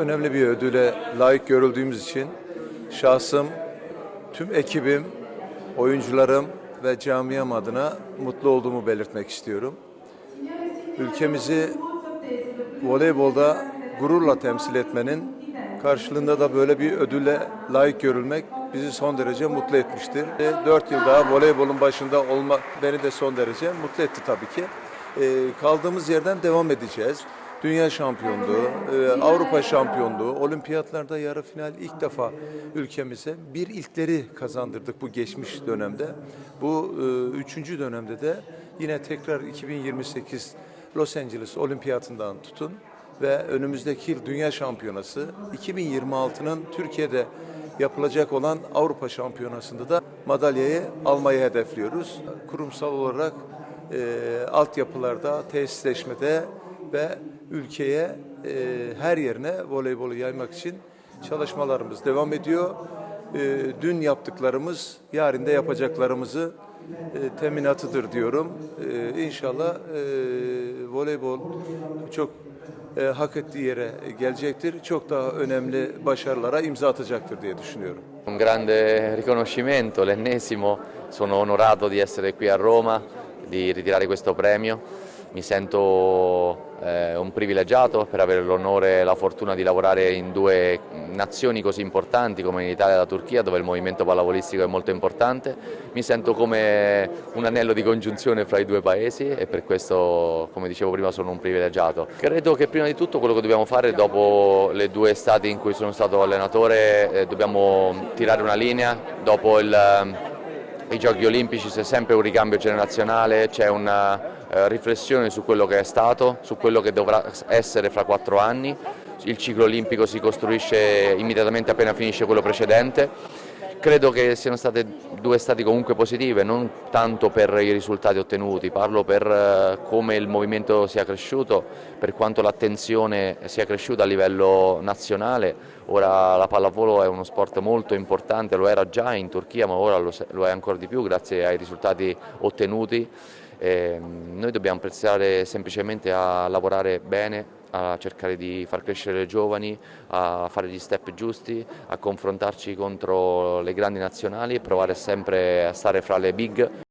önemli bir ödüle layık görüldüğümüz için şahsım, tüm ekibim, oyuncularım ve camiam adına mutlu olduğumu belirtmek istiyorum. Ülkemizi voleybolda gururla temsil etmenin karşılığında da böyle bir ödülle layık görülmek bizi son derece mutlu etmiştir. 4 yıl daha voleybolun başında olma beni de son derece mutlu etti tabii ki. Ee, kaldığımız yerden devam edeceğiz. Dünya şampiyonluğu, e, Avrupa şampiyonluğu, olimpiyatlarda yarı final ilk defa ülkemize bir ilkleri kazandırdık bu geçmiş dönemde. Bu e, üçüncü dönemde de yine tekrar 2028 Los Angeles olimpiyatından tutun ve önümüzdeki Dünya Şampiyonası 2026'nın Türkiye'de yapılacak olan Avrupa Şampiyonası'nda da madalyayı almayı hedefliyoruz. Kurumsal olarak e, altyapılarda, tesisleşmede ve ülkeye e, her yerine voleybolu yaymak için çalışmalarımız devam ediyor. E, dün yaptıklarımız yarın da yapacaklarımızı e, teminatıdır diyorum. E, inşallah e, voleybol çok e, hak ettiği yere gelecektir. Çok daha önemli başarılara imza atacaktır diye düşünüyorum. Un grande riconoscimento, l'ennesimo, sono onorato di essere qui a Roma, di ritirare questo premio, mi sento eh, un privilegiato per avere l'onore e la fortuna di lavorare in due nazioni così importanti come in Italia e la Turchia dove il movimento pallavolistico è molto importante, mi sento come un anello di congiunzione fra i due paesi e per questo come dicevo prima sono un privilegiato. Credo che prima di tutto quello che dobbiamo fare dopo le due estati in cui sono stato allenatore eh, dobbiamo tirare una linea, dopo il, i giochi olimpici c'è sempre un ricambio generazionale, c'è una eh, riflessione su quello che è stato, su quello che dovrà essere fra quattro anni. Il ciclo olimpico si costruisce immediatamente appena finisce quello precedente. Credo che siano state due estati comunque positive, non tanto per i risultati ottenuti, parlo per eh, come il movimento sia cresciuto, per quanto l'attenzione sia cresciuta a livello nazionale. Ora la pallavolo è uno sport molto importante, lo era già in Turchia, ma ora lo è ancora di più grazie ai risultati ottenuti. Eh, noi dobbiamo pensare semplicemente a lavorare bene, a cercare di far crescere le giovani, a fare gli step giusti, a confrontarci contro le grandi nazionali e provare sempre a stare fra le big